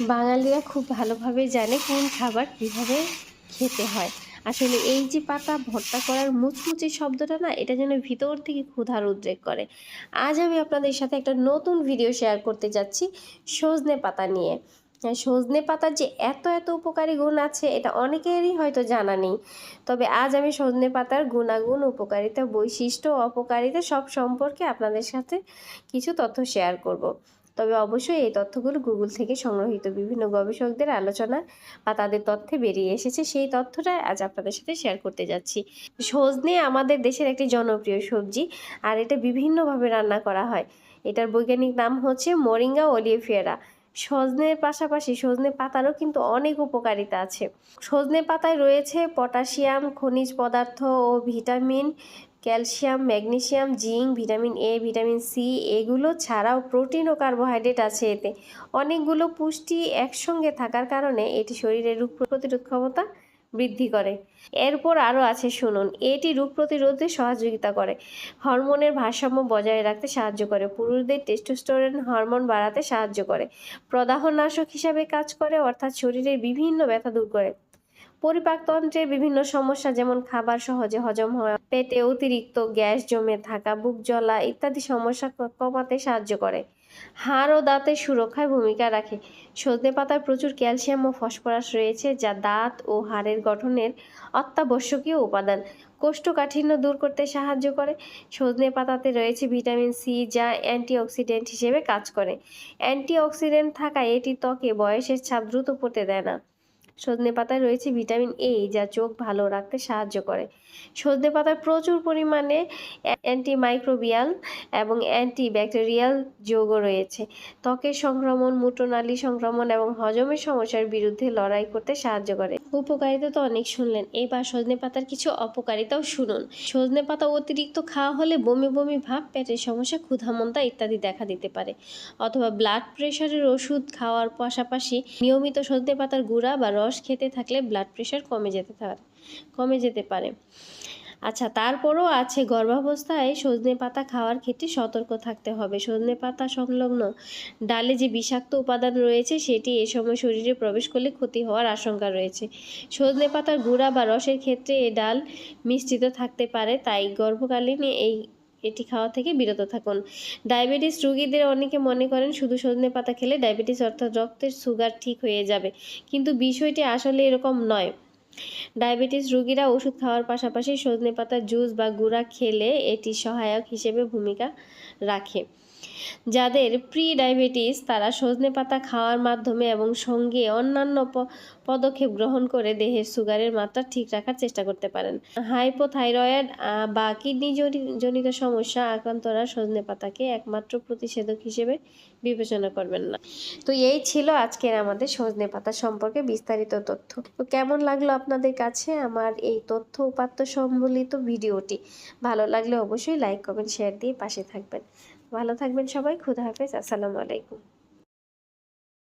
বাঙালিরা খুব ভালোভাবে জানে কোন খাবার কীভাবে খেতে হয়। আসলে এই যে পাতা ভর্তা করার মুচমুচে শব্দটা না এটা যেন ভিতর থেকে ক্ষুধার উদ্রেক করে। আজ আমি আপনাদের সাথে একটা নতুন ভিডিও শেয়ার করতে যাচ্ছি সজনে পাতা নিয়ে। হ্যাঁ, সজনে পাতার যে এত এত উপকারী গুণ আছে এটা অনেকেরই হয়তো জানা নেই। তবে আজ আমি সজনে পাতার গুণাগুণ উপকারিতা বৈশিষ্ট্য অপকারিতা সব সম্পর্কে আপনাদের সাথে কিছু তথ্য শেয়ার করব। তবে অবশ্যই এই তথ্যগুলো গুগল থেকে সংগ্রহীত। বিভিন্ন গবেষকদের আলোচনা বা তাদের তথ্যে বেরিয়ে এসেছে, সেই তথ্যটা আজ আপনাদের সাথে শেয়ার করতে যাচ্ছি। সজনে আমাদের দেশের একটি জনপ্রিয় সবজি, আর এটা বিভিন্নভাবে রান্না করা হয়। এটার বৈজ্ঞানিক নাম হচ্ছে মোরিঙ্গা অলিভিয়েরা সজনের পাশাপাশি সজনে পাতারও কিন্তু অনেক উপকারিতা আছে। সজনে পাতায় রয়েছে পটাশিয়াম, খনিজ পদার্থ ও vitamin calcium magnesium zinc, vitamin A, vitamin C এগুলো ছাড়াও প্রোটিন ও কার্বোহাইড্রেট আছে এতে। অনেকগুলো পুষ্টি একসঙ্গে থাকার কারণে এটি শরীরের রোগ প্রতিরোধ ক্ষমতা বৃদ্ধি করে। এরপর আরও আছে, শুনুন, এটি রোগ প্রতিরোধে সহযোগিতা করে। হরমোনের ভারসাম্য বজায় রাখতে সাহায্য করে। পুরুষদের টেস্টোস্টেরন হরমোন বাড়াতে সাহায্য করে। প্রদাহনাশক হিসাবে কাজ করে, অর্থাৎ শরীরের বিভিন্ন ব্যথা দূর করে। পরিপাকতন্ত্রের বিভিন্ন সমস্যা যেমন খাবার সহজে হজম হওয়া পেটে অতিরিক্ত গ্যাস জমে থাকা, বুক জ্বলা ইত্যাদি সমস্যা কমাতে সাহায্য করে। হাড় ও দাঁতের সুরক্ষায় ভূমিকা রাখে। সজনে পাতায় প্রচুর ক্যালসিয়াম ও ফসফরাস রয়েছে, যা দাঁত ও হাড়ের গঠনের অত্যাবশ্যকীয় উপাদান। কোষ্ঠকাঠিন্য দূর করতে সাহায্য করে। সজনে পাতাতে রয়েছে ভিটামিন সি, যা অ্যান্টিঅক্সিডেন্ট হিসেবে কাজ করে। অ্যান্টিঅক্সিডেন্ট থাকায় এটি ত্বকে বয়সের ছাপ দ্রুত পড়তে দেয় না। সজনে পাতায় রয়েছে ভিটামিন এ যা চোখ ভালো রাখতে সাহায্য করে। সজনে পাতায় প্রচুর পরিমাণে অ্যান্টিমাইক্রোবিয়াল এবং অ্যান্টি ব্যাকটেরিয়াল যৌগ রয়েছে। ত্বকের সংক্রমণ, মূত্রনালী সংক্রমণ এবং হজমের সমস্যার বিরুদ্ধে লড়াই করতে সাহায্য করে। উপকারিতা তো অনেক শুনলেন। এবার সজনে পাতার কিছু অপকারিতাও শুনুন। সজনে পাতা অতিরিক্ত খাওয়া হলে বমি বমি, ভাব, পেটের সমস্যা ক্ষুধামন্দা ইত্যাদি দেখা দিতে পারে। অথবা ব্লাড প্রেশারের ওষুধ খাওয়ার পাশাপাশি নিয়মিত সজনে পাতার গুঁড়া বা রস খেতে থাকলে ব্লাড প্রেশার কমে যেতে কমে যেতে পারে। আচ্ছা তারপরও আছে, গর্ভাবস্থায় সজনে পাতা খাওয়ার ক্ষেত্রে সতর্ক থাকতে হবে। সজনে পাতা সংলগ্ন ডালে যে বিষাক্ত উপাদান রয়েছে, সেটি এ সময় শরীরে প্রবেশ করলে ক্ষতি হওয়ার আশঙ্কা রয়েছে। সজনে পাতার গুঁড়া বা রসের ক্ষেত্রে এ ডাল মিশ্রিত থাকতে পারে, তাই গর্ভকালীন এই এটি খাওয়া থেকে বিরত থাকুন। ডায়াবেটিস রোগীদের অনেকে মনে করেন শুধু সজনে পাতা খেলে ডায়াবেটিস অর্থাৎ রক্তের সুগার ঠিক হয়ে যাবে। কিন্তু বিষয়টি আসলে এরকম নয়। ডায়াবেটিস রুগীরা ওষুধ খাওয়ার পাশাপাশি সজনে পাতা জুস বা গুঁড়া খেলে এটি সহায়ক হিসেবে ভূমিকা রাখে। যাদের প্রি ডায়াবেটিস তারা সজনে পাতা খাওয়ার মাধ্যমে এবং সঙ্গে অন্যান্য পদক্ষেপ গ্রহণ করে দেহের সুগারের মাত্রা ঠিক রাখার চেষ্টা করতে পারেন। হাইপোথাইরয়েড বা কিডনি জনিত সমস্যা আক্রান্তরা সজনে পাতাকে একমাত্র প্রতিষেধক হিসেবে বিবেচনা করবেন না। তো এই ছিল আজকের আমাদের সজনে পাতা সম্পর্কে বিস্তারিত তথ্য। তো কেমন লাগল আপনাদের কাছে আমার এই তথ্য উপাত্ত সম্বলিত ভিডিওটি? ভালো লাগলে অবশ্যই লাইক, কমেন্ট, শেয়ার দিয়ে পাশে থাকবেন। ভালো থাকবেন সবাই খুদা হাফেজ আসসালামু আলাইকুম।